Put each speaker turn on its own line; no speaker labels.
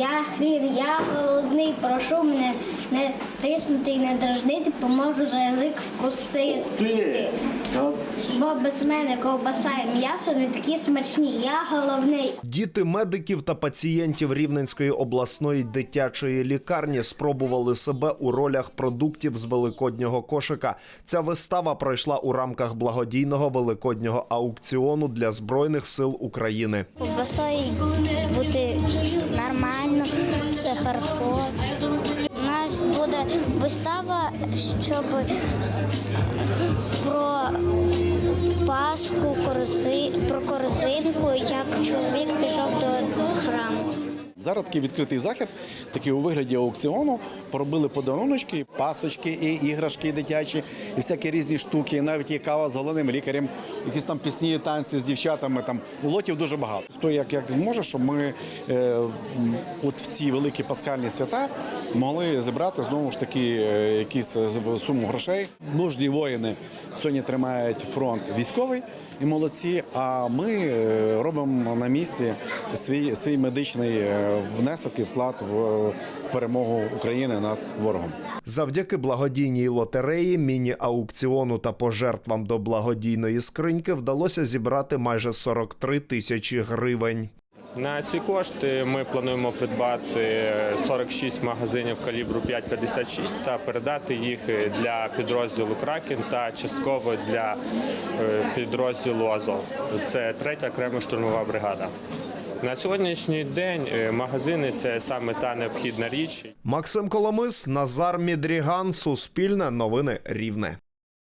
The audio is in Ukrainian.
Я хрін, я голодний, прошу мене не тиснути і не дражнити, поможу за язик вкусити. Бо без мене ковбаса і м'ясо не такі смачні. Я головний.
Діти медиків та пацієнтів Рівненської обласної дитячої лікарні спробували себе у ролях продуктів з великоднього кошика. Ця вистава пройшла у рамках благодійного великоднього аукціону для збройних сил України.
Ковбасою бути нормально, все хорошо. У нас буде вистава, щоб про про корзинку, як чоловік пішов.
Зараз такий відкритий захід, такий у вигляді аукціону. Поробили подаруночки, пасочки і іграшки дитячі, і всякі різні штуки. І навіть є кава з головним лікарем, якісь там пісні, танці з дівчатами. Там лотів дуже багато. Хто як, як зможе, щоб ми е, от в ці великі пасхальні свята могли зібрати знову ж таки е, якісь е, суму грошей. Мужні воїни сьогодні тримають фронт військовий і молодці. А ми е, робимо на місці свій, свій медичний внесок і вклад в перемогу України над ворогом.
Завдяки благодійній лотереї, міні-аукціону та пожертвам до благодійної скриньки вдалося зібрати майже 43 тисячі гривень.
На ці кошти ми плануємо придбати 46 магазинів калібру 5,56 та передати їх для підрозділу Кракен та частково для е, підрозділу Азов. Це третя окрема штурмова бригада. На сьогоднішній день е, магазини це саме та необхідна річ.
Максим Коломис, Назар Мідріган, Суспільне новини Рівне.